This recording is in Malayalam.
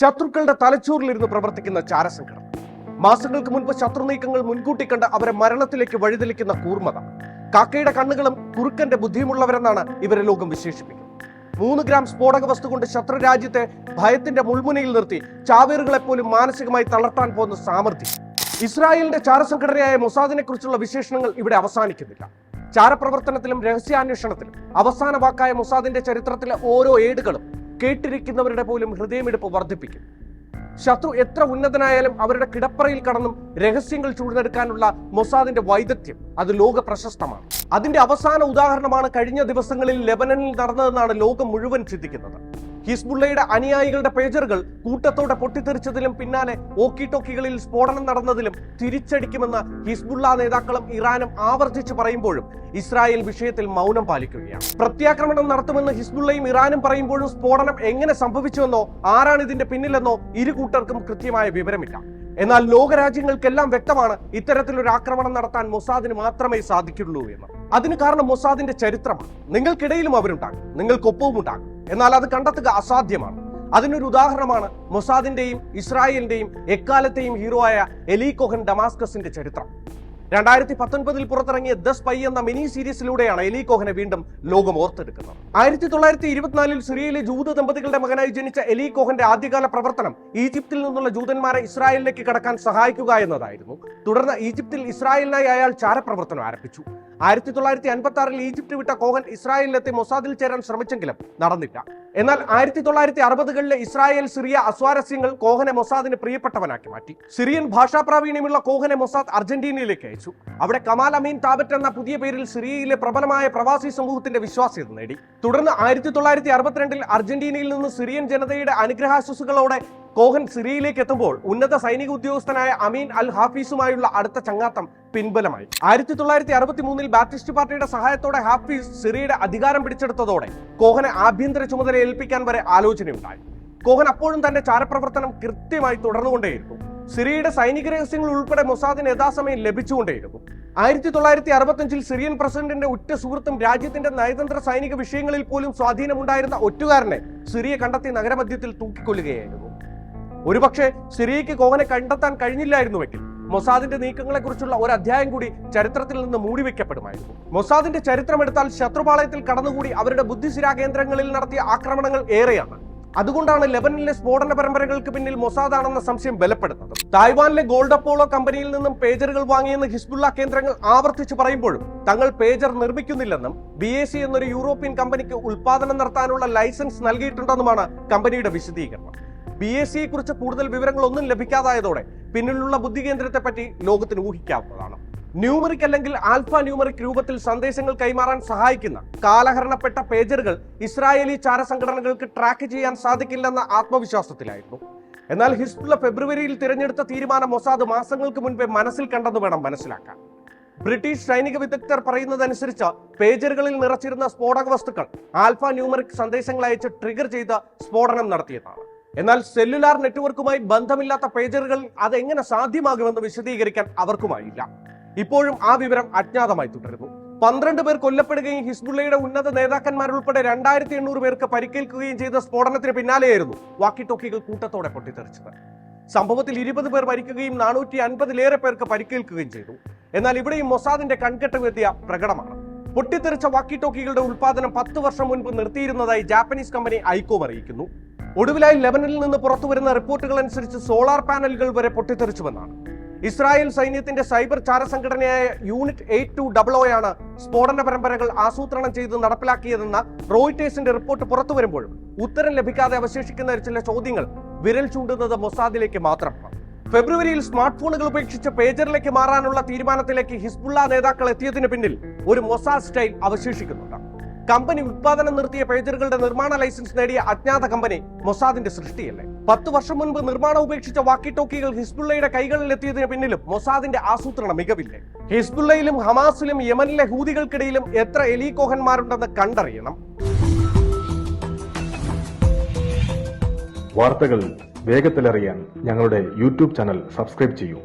ശത്രുക്കളുടെ തലച്ചോറിലിരുന്ന് പ്രവർത്തിക്കുന്ന ചാരസംഘടന. മാസങ്ങൾക്ക് മുൻപ് ശത്രു നീക്കങ്ങൾ മുൻകൂട്ടി കണ്ട് അവരെ മരണത്തിലേക്ക് വഴിതെളിക്കുന്ന കൂർമ്മത കാക്കയുടെ കണ്ണുകളും കുറുക്കന്റെ ബുദ്ധിയുമുള്ളവരെന്നാണ് ഇവരെ ലോകം വിശേഷിപ്പിക്കുന്നത്. മൂന്ന് ഗ്രാം സ്ഫോടക വസ്തു കൊണ്ട് ശത്രു രാജ്യത്തെ ഭയത്തിന്റെ മുൾമുനയിൽ നിർത്തി ചാവേറുകളെ പോലും മാനസികമായി തളർത്താൻ പോകുന്ന സാമർഥ്യം. ഇസ്രായേലിന്റെ ചാരസംഘടനയായ മൊസാദിനെ കുറിച്ചുള്ള വിശേഷണങ്ങൾ ഇവിടെ അവസാനിക്കുന്നില്ല. ചാരപ്രവർത്തനത്തിലും രഹസ്യാന്വേഷണത്തിലും അവസാന വാക്കായ മൊസാദിന്റെ ചരിത്രത്തിലെ ഓരോ ഏടുകളും കേട്ടിരിക്കുന്നവരുടെ പോലും ഹൃദയമിടിപ്പ് വർദ്ധിപ്പിക്കും. ശത്രു എത്ര ഉന്നതനായാലും അവരുടെ കിടപ്പറയിൽ കടന്നും രഹസ്യങ്ങൾ ചൂഴ്ന്നെടുക്കാനുള്ള മൊസാദിന്റെ വൈദഗ്ധ്യം അത് ലോക പ്രശസ്തമാണ്. അതിന്റെ അവസാന ഉദാഹരണമാണ് കഴിഞ്ഞ ദിവസങ്ങളിൽ ലെബനനിൽ നടന്നതെന്നാണ് ലോകം മുഴുവൻ ചിന്തിക്കുന്നത്. ഹിസ്ബുള്ളയുടെ അനുയായികളുടെ പേജറുകൾ കൂട്ടത്തോടെ പൊട്ടിത്തെറിച്ചതിലും പിന്നാലെ ഓക്കി ടോക്കികളിൽ സ്ഫോടനം നടന്നതിലും തിരിച്ചടിക്കുമെന്ന് ഹിസ്ബുള്ള നേതാക്കളും ഇറാനും ആവർത്തിച്ചു പറയുമ്പോഴും ഇസ്രായേൽ വിഷയത്തിൽ മൗനം പാലിക്കുകയാണ്. പ്രത്യാക്രമണം നടത്തുമെന്ന് ഹിസ്ബുള്ളയും ഇറാനും പറയുമ്പോഴും സ്ഫോടനം എങ്ങനെ സംഭവിച്ചുവെന്നോ ആരാണ് ഇതിന്റെ പിന്നിലെന്നോ ഇരു കൂട്ടർക്കും കൃത്യമായ വിവരമില്ല. എന്നാൽ ലോകരാജ്യങ്ങൾക്കെല്ലാം വ്യക്തമാണ് ഇത്തരത്തിലൊരു ആക്രമണം നടത്താൻ മൊസാദിന് മാത്രമേ സാധിക്കുള്ളൂ എന്ന്. അതിന് കാരണം മൊസാദിന്റെ ചരിത്രമാണ്. നിങ്ങൾക്കിടയിലും അവരുണ്ടാകും. നിങ്ങൾക്കൊപ്പവും ഉണ്ടാകും എന്നാൽ അത് കണ്ടെത്തുക അസാധ്യമാണ്. അതിനൊരു ഉദാഹരണമാണ് മൊസാദിന്റെയും ഇസ്രായേലിന്റെയും എക്കാലത്തെയും ഹീറോ ആയ എലി കോഹൻ ഡമാസ്കസിന്റെ ചരിത്രം. രണ്ടായിരത്തി പത്തൊൻപതിൽ പുറത്തിറങ്ങിയ ദ സ്പൈ എന്ന മിനി സീരീസിലൂടെയാണ് എലി കോഹനെ വീണ്ടും ലോകം ഓർത്തെടുക്കുന്നത്. ആയിരത്തി തൊള്ളായിരത്തി ഇരുപത്തിനാലിൽ സിറിയയിലെ ജൂത ദമ്പതികളുടെ മകനായി ജനിച്ച എലി കോഹന്റെ ആദ്യകാല പ്രവർത്തനം ഈജിപ്തിൽ നിന്നുള്ള ജൂതന്മാരെ ഇസ്രായേലിലേക്ക് കടക്കാൻ സഹായിക്കുക എന്നതായിരുന്നു. തുടർന്ന് ഈജിപ്തിൽ ഇസ്രായേലിനായി അയാൾ ചാരപ്രവർത്തനം ആരംഭിച്ചു. ആയിരത്തി തൊള്ളായിരത്തി അൻപത്തി ആറിൽ ഈജിപ്ത് വിട്ട കോഹൻ ഇസ്രായേലിലെത്തി മൊസാദിൽ ചേരാൻ ശ്രമിച്ചെങ്കിലും നടന്നില്ല. എന്നാൽ ആയിരത്തി തൊള്ളായിരത്തി അറുപതുകളിലെ ഇസ്രായേൽ സിറിയ അസ്വാരസ്യങ്ങൾ കോഹനെ മൊസാദിന് പ്രിയപ്പെട്ടവനാക്കി മാറ്റി. സിറിയൻ ഭാഷാ പ്രാവീണ്യമുള്ള കോഹനെ മൊസാദ് അർജന്റീനയിലേക്ക് അയച്ചു. അവിടെ കമാൽ അമീൻ താബറ്റ് എന്ന പുതിയ പേരിൽ സിറിയയിലെ പ്രബലമായ പ്രവാസി സമൂഹത്തിന്റെ വിശ്വാസ്യത നേടി. തുടർന്ന് ആയിരത്തി തൊള്ളായിരത്തി അറുപത്തിരണ്ടിൽ അർജന്റീനയിൽ നിന്ന് സിറിയൻ ജനതയുടെ അനുഗ്രഹാശുസുകളോടെ കോഹൻ സിറിയയിലേക്ക് എത്തുമ്പോൾ ഉന്നത സൈനിക ഉദ്യോഗസ്ഥനായ അമീൻ അൽ ഹാഫീസുമായുള്ള അടുത്ത ചങ്ങാത്തം പിൻബലമായി. ആയിരത്തി തൊള്ളായിരത്തി അറുപത്തി മൂന്നിൽ ബാപ്റ്റിസ്റ്റ് പാർട്ടിയുടെ സഹായത്തോടെ ഹാഫീസ് സിറിയയുടെ അധികാരം പിടിച്ചെടുത്തതോടെ കോഹനെ ആഭ്യന്തര ചുമതല ഏൽപ്പിക്കാൻ വരെ ആലോചനയുണ്ടായി. കോഹൻ അപ്പോഴും തന്റെ ചാരപ്രവർത്തനം കൃത്യമായി തുടർന്നുകൊണ്ടേയിരുന്നു. സിറിയയുടെ സൈനിക രഹസ്യങ്ങൾ ഉൾപ്പെടെ മൊസാദിന് യഥാസമയം ലഭിച്ചുകൊണ്ടേയിരുന്നു. ആയിരത്തി തൊള്ളായിരത്തി അറുപത്തഞ്ചിൽ സിറിയൻ പ്രസിഡന്റിന്റെ ഉറ്റ സുഹൃത്തും രാജ്യത്തിന്റെ നയതന്ത്ര സൈനിക വിഷയങ്ങളിൽ പോലും സ്വാധീനമുണ്ടായിരുന്ന ഒറ്റുകാരനെ സിറിയ കണ്ടെത്തി നഗരമധ്യത്തിൽ തൂക്കിക്കൊല്ലുകയായിരുന്നു. ഒരുപക്ഷെ സിറിയയ്ക്ക് കോവനെ കണ്ടെത്താൻ കഴിഞ്ഞില്ലായിരുന്നുവെങ്കിൽ മൊസാദിന്റെ നീക്കങ്ങളെ കുറിച്ചുള്ള ഒരു അധ്യായം കൂടി ചരിത്രത്തിൽ നിന്ന് മൂടിവെക്കപ്പെടുമായിരുന്നു മൊസാദിന്റെ ചരിത്രമെടുത്താൽ ശത്രുപാളയത്തിൽ കടന്നുകൂടി അവരുടെ ബുദ്ധിശിരാ കേന്ദ്രങ്ങളിൽ നടത്തിയ ആക്രമണങ്ങൾ ഏറെയാണ്. അതുകൊണ്ടാണ് ലെബനിലെ സ്ഫോടന പരമ്പരകൾക്ക് പിന്നിൽ മൊസാദാണെന്ന സംശയം ബലപ്പെടുന്നത്. തായ്വാനിലെ ഗോൾഡ് അപ്പോളോ കമ്പനിയിൽ നിന്നും പേജറുകൾ വാങ്ങിയെന്ന് ഹിസ്ബുള്ള കേന്ദ്രങ്ങൾ ആവർത്തിച്ചു പറയുമ്പോഴും തങ്ങൾ പേജർ നിർമ്മിക്കുന്നില്ലെന്നും ബി എ സി എന്നൊരു യൂറോപ്യൻ കമ്പനിക്ക് ഉൽപാദനം നടത്താനുള്ള ലൈസൻസ് നൽകിയിട്ടുണ്ടെന്നുമാണ് കമ്പനിയുടെ വിശദീകരണം. ബി എസ് സിയെ കുറിച്ച് കൂടുതൽ വിവരങ്ങളൊന്നും ലഭിക്കാതായതോടെ പിന്നിലുള്ള ബുദ്ധി കേന്ദ്രത്തെ പറ്റി ലോകത്തിന് ഊഹിക്കാവുന്നതാണ്. ന്യൂമറിക് അല്ലെങ്കിൽ ആൽഫ ന്യൂമറിക് രൂപത്തിൽ സന്ദേശങ്ങൾ കൈമാറാൻ സഹായിക്കുന്ന കാലഹരണപ്പെട്ട പേജറുകൾ ഇസ്രായേലി ചാരസംഘടനകൾക്ക് ട്രാക്ക് ചെയ്യാൻ സാധിക്കില്ലെന്ന ആത്മവിശ്വാസത്തിലായിരുന്നു. എന്നാൽ ഹിസ്ബുള്ള ഫെബ്രുവരിയിൽ തിരഞ്ഞെടുത്ത തീരുമാനം മൊസാദ് മാസങ്ങൾക്ക് മുൻപേ മനസ്സിൽ കണ്ടെന്ന് വേണം മനസ്സിലാക്കാൻ. ബ്രിട്ടീഷ് സൈനിക വിദഗ്ധർ പറയുന്നതനുസരിച്ച് പേജറുകളിൽ നിറച്ചിരുന്ന സ്ഫോടക വസ്തുക്കൾ ആൽഫ ന്യൂമറിക് സന്ദേശങ്ങൾ അയച്ച് ട്രിഗർ ചെയ്ത് സ്ഫോടനം നടത്തിയതാണ്. എന്നാൽ സെല്ലുലാർ നെറ്റ്വർക്കുമായി ബന്ധമില്ലാത്ത പേജറുകൾ അതെങ്ങനെ സാധ്യമാകുമെന്ന് വിശദീകരിക്കാൻ അവർക്കുമായില്ല. ഇപ്പോഴും ആ വിവരം അജ്ഞാതമായി തുടരുന്നു. പന്ത്രണ്ട് പേർ കൊല്ലപ്പെടുകയും ഹിസ്ബുള്ളയുടെ ഉന്നത നേതാക്കന്മാരുൾപ്പെടെ രണ്ടായിരത്തി എണ്ണൂറ് പേർക്ക് പരിക്കേൽക്കുകയും ചെയ്ത സ്ഫോടനത്തിന് പിന്നാലെയായിരുന്നു വാക്കി ടോക്കികൾ കൂട്ടത്തോടെ പൊട്ടിത്തെറിച്ചത്. സംഭവത്തിൽ ഇരുപത് പേർ മരിക്കുകയും നാനൂറ്റി അൻപതിലേറെ പേർക്ക് പരിക്കേൽക്കുകയും ചെയ്തു. എന്നാൽ ഇവിടെയും മൊസാദിന്റെ കൺകെട്ട് വ്യത്യ പ്രകടമാണ്. പൊട്ടിത്തെറിച്ച വാക്കി ടോക്കികളുടെ ഉൽപാദനം പത്ത് വർഷം മുൻപ് നിർത്തിയിരുന്നതായി ജാപ്പനീസ് കമ്പനി ഐക്കോം അറിയിക്കുന്നു. ഒടുവിലായി ലെബനനിൽ നിന്ന് പുറത്തു വരുന്ന റിപ്പോർട്ടുകൾ അനുസരിച്ച് സോളാർ പാനലുകൾ വരെ പൊട്ടിത്തെറിച്ചുവെന്നാണ്. ഇസ്രായേൽ സൈന്യത്തിന്റെ സൈബർ ചാര സംഘടനയായ യൂണിറ്റ് എയ്റ്റ് ടു ഡബിൾ ആണ് സ്ഫോടന പരമ്പരകൾ ആസൂത്രണം ചെയ്ത് നടപ്പിലാക്കിയതെന്ന റോയിറ്റേഴ്സിന്റെ റിപ്പോർട്ട് പുറത്തു വരുമ്പോൾ ഉത്തരം ലഭിക്കാതെ അവശേഷിക്കുന്ന ചില ചോദ്യങ്ങൾ വിരൽ ചൂണ്ടുന്നത് മൊസാദിലേക്ക് മാത്രമാണ്. ഫെബ്രുവരിയിൽ സ്മാർട്ട് ഫോണുകൾ ഉപേക്ഷിച്ച് പേജറിലേക്ക് മാറാനുള്ള തീരുമാനത്തിലേക്ക് ഹിസ്ബുള്ള നേതാക്കൾ എത്തിയതിന് പിന്നിൽ ഒരു മൊസാദ് സ്റ്റൈൽ അവശേഷിക്കുന്നുണ്ട്. കമ്പനി ഉത്പാദനം നിർത്തിയ പേജറുകളുടെ നിർമ്മാണ ലൈസൻസ് നേടിയ അജ്ഞാത കമ്പനി മൊസാദിന്റെ സൃഷ്ടിയല്ലേ? പത്ത് വർഷം മുൻപ് നിർമ്മാണം ഉപേക്ഷിച്ച വാക്കി ടോക്കികൾ ഹിസ്ബുള്ളയുടെ കൈകളിൽ എത്തിയതിന് പിന്നിലും മൊസാദിന്റെ ആസൂത്രണ മികവില്ലേ? ഹിസ്ബുള്ളയിലും ഹമാസിലും യമനിലെ ഹൂതികൾക്കിടയിലും എത്ര എലീകോഹന്മാരുണ്ടെന്ന് കണ്ടറിയണം. വാർത്തകൾ വേഗത്തിലറിയാൻ ഞങ്ങളുടെ യൂട്യൂബ് ചാനൽ സബ്സ്ക്രൈബ് ചെയ്യൂ.